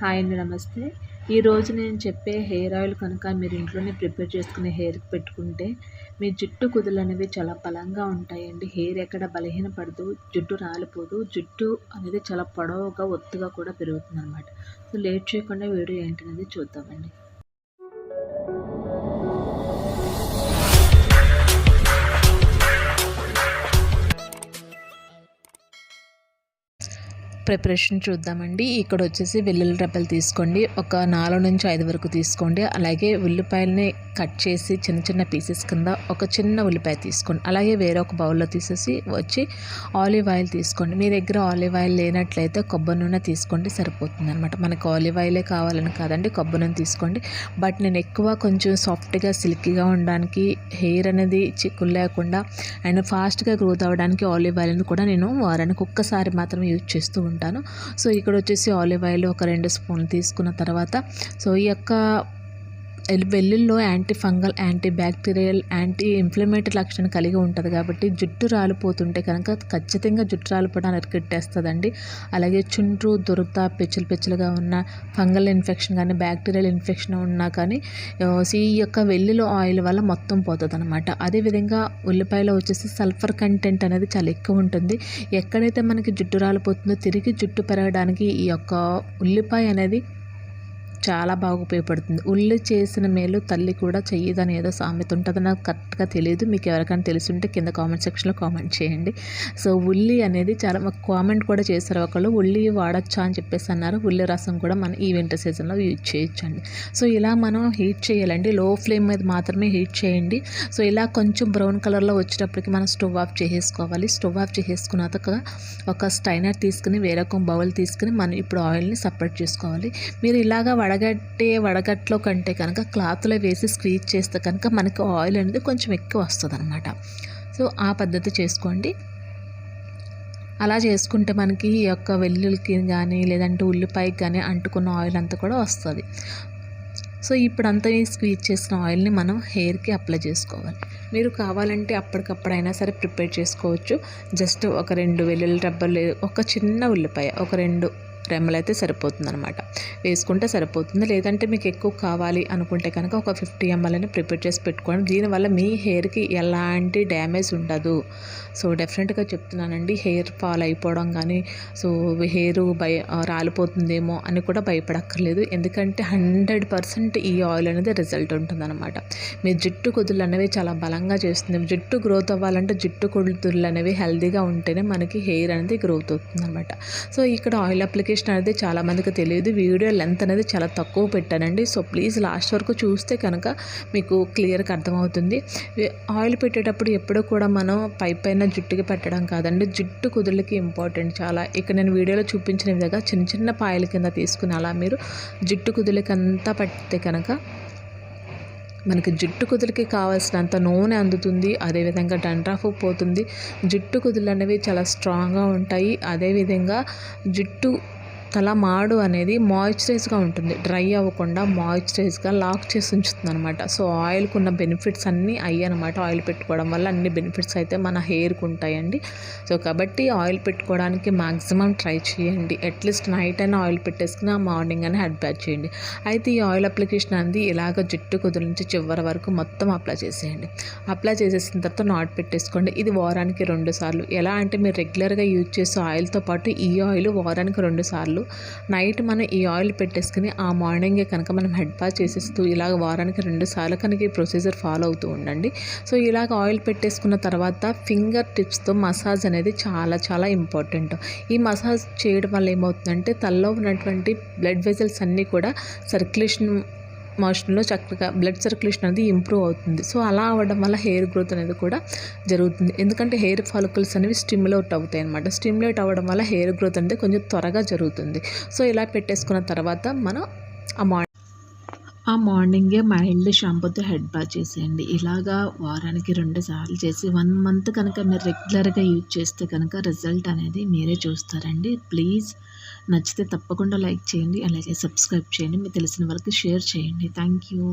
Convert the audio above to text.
Hi అండి నమస్తే. ఈరోజు నేను చెప్పే హెయిర్ ఆయిల్ కనుక మీరు ఇంట్లోనే ప్రిపేర్ చేసుకునే హెయిర్కి పెట్టుకుంటే మీ జుట్టు కుదులు అనేవి చాలా బలంగా ఉంటాయండి. హెయిర్ ఎక్కడ బలహీనపడదు జుట్టు రాలిపోదు జుట్టు అనేది చాలా పొడవుగా ఒత్తుగా కూడా పెరుగుతుంది అనమాట సో లేట్ చేయకుండా వీడియో ఏంటనేది చూద్దామండి. ప్రిపరేషన్ చూద్దామండి. ఇక్కడ వచ్చేసి వెల్లుల్లి రెబ్బలు తీసుకోండి. ఒక నాలుగు నుంచి ఐదు వరకు తీసుకోండి. అలాగే ఉల్లిపాయలని కట్ చేసి చిన్న చిన్న పీసెస్ కింద ఒక చిన్న ఉల్లిపాయ తీసుకోండి. అలాగే వేరే ఒక బౌల్లో తీసేసి వచ్చి ఆలివ్ ఆయిల్ తీసుకోండి. మీ దగ్గర ఆలివ్ ఆయిల్ లేనట్లయితే కొబ్బరి నూనె తీసుకోండి. సరిపోతుంది అనమాట మనకు ఆలివ్ ఆయిలే కావాలని కాదండి. కొబ్బరి నూనె తీసుకోండి. బట్ నేను ఎక్కువ కొంచెం సాఫ్ట్గా సిల్కీగా ఉండడానికి హెయిర్ అనేది చిక్కులు లేకుండా అండ్ ఫాస్ట్గా గ్రోత్ అవ్వడానికి ఆలివ్ ఆయిల్ని కూడా నేను వారానికి ఒక్కసారి మాత్రం యూజ్ చేస్తూ ఉంటాను. ఉంటాను సో ఇక్కడ వచ్చేసి ఆలివ్ ఆయిల్ ఒక రెండు స్పూన్లు తీసుకున్న తర్వాత సో ఈ యొక్క వెల్లుల్లో anti fungal anti bacterial anti inflammatory లక్షణం కలిగి ఉంటుంది కాబట్టి జుట్టు రాలిపోతుంటే కనుక ఖచ్చితంగా జుట్టు రాలిపోవడానికి అరికెట్టేస్తుందండి అలాగే చుండ్రు దురద పెచ్చులు పెచ్చులుగా ఉన్న ఫంగల్ ఇన్ఫెక్షన్ కానీ బ్యాక్టీరియల్ ఇన్ఫెక్షన్ ఉన్నా కానీ ఈ యొక్క వెల్లుల్లి ఆయిల్ వల్ల మొత్తం పోతుంది అనమాట అదేవిధంగా ఉల్లిపాయలో వచ్చేసి సల్ఫర్ కంటెంట్ అనేది చాలా ఎక్కువ ఉంటుంది. ఎక్కడైతే మనకి జుట్టు రాలిపోతుందో తిరిగి జుట్టు పెరగడానికి ఈ యొక్క ఉల్లిపాయ అనేది చాలా బాగా ఉపయోగపడుతుంది. ఉల్లి చేసిన మేలు తల్లి కూడా చెయ్యదని ఏదో సామెత ఉంటుంది. నాకు కరెక్ట్గా తెలియదు మీకు ఎవరికైనా తెలుసుంటే కింద కామెంట్ సెక్షన్లో కామెంట్ చేయండి. సో ఉల్లి అనేది చాలా కామెంట్ కూడా చేశారు ఒకళ్ళు. ఉల్లి వాడచ్చా అని చెప్పేసి అన్నారు. ఉల్లి రసం కూడా మనం ఈ వింటర్ సీజన్లో యూజ్ చేయొచ్చండి. సో ఇలా మనం హీట్ చేయాలండి. లో ఫ్లేమ్ మీద మాత్రమే హీట్ చేయండి. సో ఇలా కొంచెం బ్రౌన్ కలర్లో వచ్చేటప్పటికి మనం స్టవ్ ఆఫ్ చేసేసుకోవాలి. స్టవ్ ఆఫ్ చేసేసుకున్నాక ఒక స్టైనర్ తీసుకుని వేరొక బౌల్ తీసుకుని మనం ఇప్పుడు ఆయిల్ని సపరేట్ చేసుకోవాలి. మీరు ఇలాగా వడగట్టే వడగట్లో కంటే కనుక క్లాత్లో వేసి స్క్వీజ్ చేస్తే కనుక మనకి ఆయిల్ అనేది కొంచెం ఎక్కువ వస్తుంది అనమాట సో ఆ పద్ధతి చేసుకోండి. అలా చేసుకుంటే మనకి ఈ యొక్క వెల్లుల్లికి కానీ లేదంటే ఉల్లిపాయకి కానీ అంటుకున్న ఆయిల్ అంతా కూడా వస్తుంది. సో ఇప్పుడంతా ఈ స్క్వీజ్ చేసిన ఆయిల్ని మనం హెయిర్కి అప్లై చేసుకోవాలి. మీరు కావాలంటే అప్పటికప్పుడైనా సరే ప్రిపేర్ చేసుకోవచ్చు. జస్ట్ ఒక రెండు వెల్లుల్లి రబ్బర్లు ఒక చిన్న ఉల్లిపాయ ఒక రెండు రెమ్మలైతే సరిపోతుంది అనమాట వేసుకుంటే సరిపోతుంది. లేదంటే మీకు ఎక్కువ కావాలి అనుకుంటే కనుక ఒక ఫిఫ్టీ ఎంఎల్ అని ప్రిపేర్ చేసి పెట్టుకోండి. దీనివల్ల మీ హెయిర్కి ఎలాంటి డ్యామేజ్ ఉండదు. సో డెఫినెట్గా చెప్తున్నానండి. హెయిర్ ఫాల్ అయిపోవడం కానీ సో హెయిర్ భయ రాలిపోతుందేమో అని కూడా భయపడక్కర్లేదు. ఎందుకంటే హండ్రెడ్ పర్సెంట్ ఈ ఆయిల్ అనేది రిజల్ట్ ఉంటుందన్నమాట. మీ జుట్టు కుదులు అనేవి చాలా బలంగా చేస్తుంది. జుట్టు గ్రోత్ అవ్వాలంటే జుట్టు కుదులు అనేవి హెల్దీగా ఉంటేనే మనకి హెయిర్ అనేది గ్రోత్ అవుతుంది అనమాట సో ఇక్కడ ఆయిల్ అప్లికేషన్ అనేది చాలామందికి తెలియదు. వీడియో లెంత్ అనేది చాలా తక్కువ పెట్టానండి. సో ప్లీజ్ లాస్ట్ వరకు చూస్తే కనుక మీకు క్లియర్గా అర్థమవుతుంది. ఆయిల్ పెట్టేటప్పుడు ఎప్పుడూ కూడా మనం పై పైన జుట్టుకి పెట్టడం కాదండి. జుట్టు కుదుళ్ళకి ఇంపార్టెంట్ చాలా. ఇక్కడ నేను వీడియోలో చూపించిన విధంగా చిన్న చిన్న పాయల కింద తీసుకుని అలా మీరు జుట్టు కుదులకి అంతా పట్టితే కనుక మనకి జుట్టు కుదులకి కావాల్సినంత నూనె అందుతుంది. అదేవిధంగా డండ్రాఫ్ పోతుంది. జుట్టు కుదులు అనేవి చాలా స్ట్రాంగ్గా ఉంటాయి. అదేవిధంగా జుట్టు తల మాడు అనేది మాయిశ్చరైజ్గా ఉంటుంది. డ్రై అవ్వకుండా మాయిశ్చరైజ్గా లాక్ చేసి ఉంచుతుంది అనమాట సో ఆయిల్కి ఉన్న బెనిఫిట్స్ అన్నీ అయ్యి అనమాట ఆయిల్ పెట్టుకోవడం వల్ల అన్ని బెనిఫిట్స్ అయితే మన హెయిర్కి ఉంటాయండి. సో కాబట్టి ఆయిల్ పెట్టుకోవడానికి మ్యాక్సిమం ట్రై చేయండి. అట్లీస్ట్ నైట్ అయినా ఆయిల్ పెట్టేసుకుని ఆ మార్నింగ్ అయినా హెడ్ బ్యాక్ చేయండి. అయితే ఈ ఆయిల్ అప్లికేషన్ అనేది ఇలాగ జుట్టు కుదిరించి చివరి వరకు మొత్తం అప్లై చేసేయండి. అప్లై చేసేసిన తర్వాత నాట్ పెట్టేసుకోండి. ఇది వారానికి రెండు సార్లు. ఎలా అంటే మీరు రెగ్యులర్గా యూజ్ చేసే ఆయిల్తో పాటు ఈ ఆయిల్ వారానికి రెండు సార్లు. సార్లు నైట్ మనం ఈ ఆయిల్ పెట్టేసుకుని ఆ మార్నింగే కనుక మనం హెడ్ బాత్ చేసేస్తూ ఇలాగ వారానికి రెండు సార్లు కనుక ఈ ప్రొసీజర్ ఫాలో అవుతూ ఉండండి. సో ఇలాగ ఆయిల్ పెట్టేసుకున్న తర్వాత ఫింగర్ టిప్స్తో మసాజ్ అనేది చాలా చాలా ఇంపార్టెంట్. ఈ మసాజ్ చేయడం వల్ల ఏమవుతుందంటే తలలో ఉన్నటువంటి బ్లడ్ వెజల్స్ అన్నీ కూడా సర్క్యులేషన్ మోషన్లో చక్కగా బ్లడ్ సర్క్యులేషన్ అనేది ఇంప్రూవ్ అవుతుంది. సో అలా అవ్వడం వల్ల హెయిర్ గ్రోత్ అనేది కూడా జరుగుతుంది. ఎందుకంటే హెయిర్ ఫాలికల్స్ అనేవి స్టిమ్యులేట్ అవుతాయి అనమాట స్టిమ్యులేట్ అవ్వడం వల్ల హెయిర్ గ్రోత్ అనేది కొంచెం త్వరగా జరుగుతుంది. సో ఇలా పెట్టేసుకున్న తర్వాత మనం ఆ ఆ మార్నింగే మైల్డ్ షాంపూతో హెడ్ బాత్ చేసేయండి. ఇలాగా వారానికి రెండు సార్లు చేసి వన్ మంత్ కనుక మీరు రెగ్యులర్గా యూజ్ చేస్తే కనుక రిజల్ట్ అనేది మీరే చూస్తారండి. ప్లీజ్ నచ్చితే తప్పకుండా లైక్ చేయండి అలాగే సబ్స్క్రైబ్ చేయండి. మీకు తెలిసిన వరకు షేర్ చేయండి. Thank you.